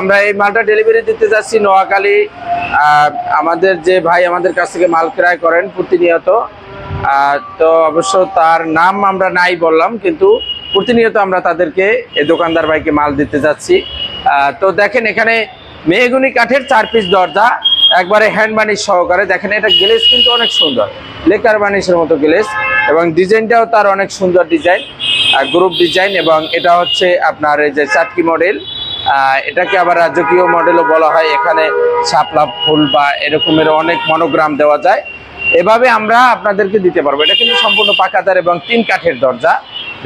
আমরা এই মালটা ডেলিভারি দিতে যাচ্ছি নোয়াখালী আমাদের যে ভাই আমাদের কাছ থেকে মাল ক্রয় করেন প্রতিনিয়ত। তো অবশ্য তার নাম আমরা নাই বললাম, কিন্তু প্রতিনিয়ত আমরা তাদেরকে এই দোকানদার ভাইকে মাল দিতে যাচ্ছি। তো দেখেন এখানে মেহগুনি কাঠের চার পিস দরজা, একবারে হ্যান্ড বানিশ সহকারে। দেখেন এটা গ্লেস কিন্তু অনেক সুন্দর লেকার বানিশের মতো গ্লেস এবং ডিজাইনটাও তার অনেক সুন্দর ডিজাইন গ্রুপ ডিজাইন এবং এটা হচ্ছে আপনার এই যে চাটকি মডেল এটাকে আবার রাজকীয় মডেলও বলা হয়। এখানে শাপলা ফুল বা এরকমের অনেক মনোগ্রাম দেওয়া যায়। এভাবে আমরা আপনাদেরকে দিতে পারব। এটা কিন্তু সম্পূর্ণ পাকাদার এবং তিন কাঠের দরজা।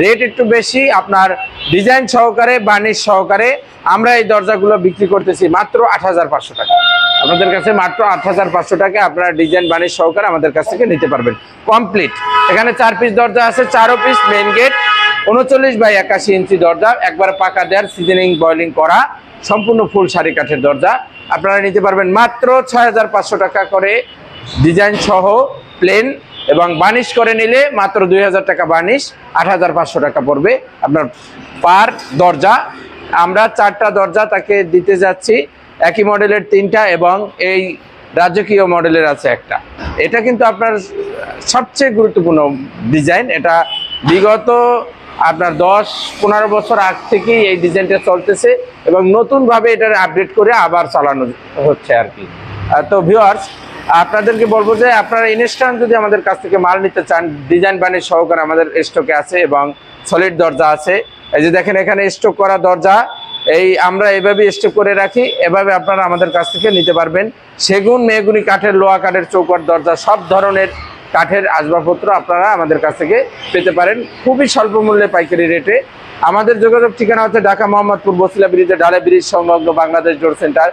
রেট একটু বেশি, আপনার ডিজাইন সহকারে, বার্নিশ সহকারে আমরা এই দরজাগুলো বিক্রি করতেছি মাত্র আট হাজার পাঁচশো টাকা। আপনাদের কাছে মাত্র আট হাজার পাঁচশো টাকা আপনারা ডিজাইন, বার্নিশ সহকারে আমাদের কাছ থেকে নিতে পারবেন। কমপ্লিট। এখানে চার পিস দরজা আছে, চারও পিস মেন গেট উনচল্লিশ বাই একাশি ইঞ্চি দরজা, একবার পাকা দেয়ার সিজনিং বয়লিং করা, সম্পূর্ণ ফুল শাড়ি কাঠের দরজা। আপনারা নিতে পারবেন মাত্র ছয় হাজার পাঁচশো টাকা করে ডিজাইন সহ প্লেন এবং বানিশ করে নিলে মাত্র দুই হাজার টাকা বানিশ, আট হাজার পাঁচশো টাকা পড়বে আপনার পার দরজা। আমরা চারটা দরজা তাকে দিতে যাচ্ছি। একই মডেলের তিনটা এবং এই রাজকীয় মডেলের আছে একটা। এটা কিন্তু আপনার সবচেয়ে গুরুত্বপূর্ণ ডিজাইন এটা বিগত আপনার দশ, পনেরো বছর আগ থেকেই এই ডিজাইনটা চলতেছে এবং নতুনভাবে এটার আপডেট করে আবার চালানো হচ্ছে আর কি। তো ভিউয়ার্স আপনাদেরকে বলব যে আপনারা ইনস্ট্যান্ট যদি আমাদের কাছ থেকে মাল নিতে চান ডিজাইন বানির সহকারে আমাদের স্টকে আছে এবং সলিড দরজা আছে। এই যে দেখেন, এখানে স্টক করা দরজা, এই আমরা এভাবে স্টক করে রাখি, এভাবে আপনারা আমাদের কাছ থেকে নিতে পারবেন। সেগুন মেগুনি কাঠের, লোহা কাঠের চৌকার দরজা, সব ধরনের কাঠের আসবাবপত্র আপনারা আমাদের কাছ থেকে পেতে পারেন। খুবই স্বল্প মূল্যে পাইকারি রেটে। আমাদের যোগাযোগ ঠিকানা হচ্ছে ঢাকা মোহাম্মদপুর বসিলা ব্রিজে ডালে ব্রিজ সংলগ্ন বাংলাদেশ জোর সেন্টার।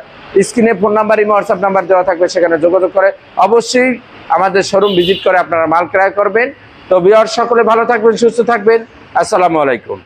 স্ক্রিনে phone number, Imo, WhatsApp number দেওয়া থাকবে, সেখানে যোগাযোগ করে অবশ্যই আমাদের শোরুম ভিজিট করে আপনারা মাল ক্রয় করবেন। তো বিহার সকলে ভালো থাকবেন, সুস্থ থাকবেন। আসসালামু আলাইকুম।